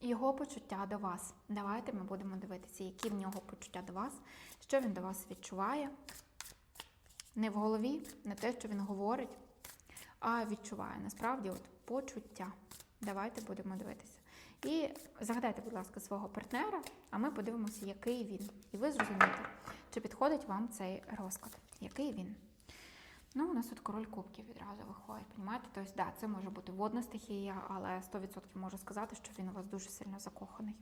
його почуття до вас. Давайте ми будемо дивитися, які в нього почуття до вас, що він до вас відчуває. Не в голові, не те, що він говорить, а відчуває. Насправді, от почуття. Давайте будемо дивитися. І загадайте, будь ласка, свого партнера, а ми подивимося, який він. І ви зрозумієте, чи підходить вам цей розклад. Який він? Ну, у нас тут король кубків відразу виходить, понімаєте? Тобто, да, це може бути водна стихія, але 100% можу сказати, що він у вас дуже сильно закоханий.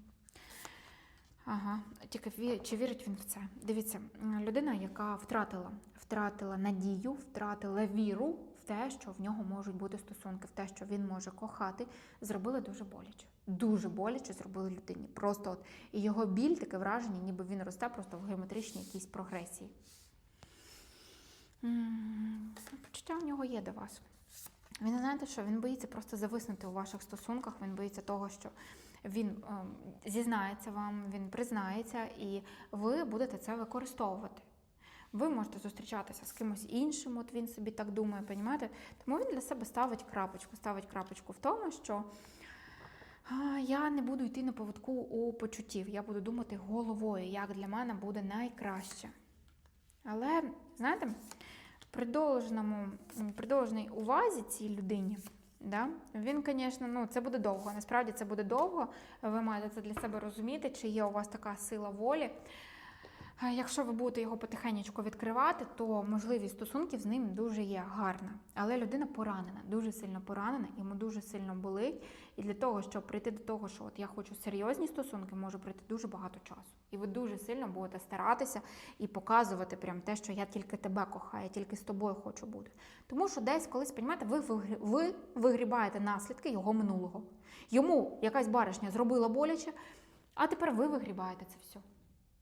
Ага, тільки чи вірить він в це? Дивіться, людина, яка втратила, втратила надію, втратила віру в те, що в нього можуть бути стосунки, в те, що він може кохати, зробили дуже боляче. Дуже боляче зробили людині. Просто от і його біль таке враження, ніби він росте просто в геометричній якійсь прогресії. М, Почуття в нього є до вас. Він знаєте, що він боїться просто зависнути у ваших стосунках. Він боїться того, що він ем, зізнається вам, він признається, і ви будете це використовувати. Ви можете зустрічатися з кимось іншим, от він собі так думає, понімаєте? Тому він для себе ставить крапочку, ставить крапочку в тому, що я не буду йти на поводку у почуттів, я буду думати головою, як для мене буде найкраще. Але, знаєте, при должному, при должній увазі цій людині, да, він, звісно, ну, це буде довго. Насправді це буде довго. Ви маєте це для себе розуміти, чи є у вас така сила волі. А Якщо ви будете його потихеньку відкривати, то можливість стосунків з ним дуже є гарна. Але людина поранена, дуже сильно поранена, йому дуже сильно болить. І для того, щоб прийти до того, що от я хочу серйозні стосунки, може пройти дуже багато часу. І ви дуже сильно будете старатися і показувати прям те, що я тільки тебе кохаю, я тільки з тобою хочу бути. Тому що десь колись, понімаєте, ви, ви вигрібаєте наслідки його минулого. Йому якась баришня зробила боляче, а тепер ви вигрібаєте це все.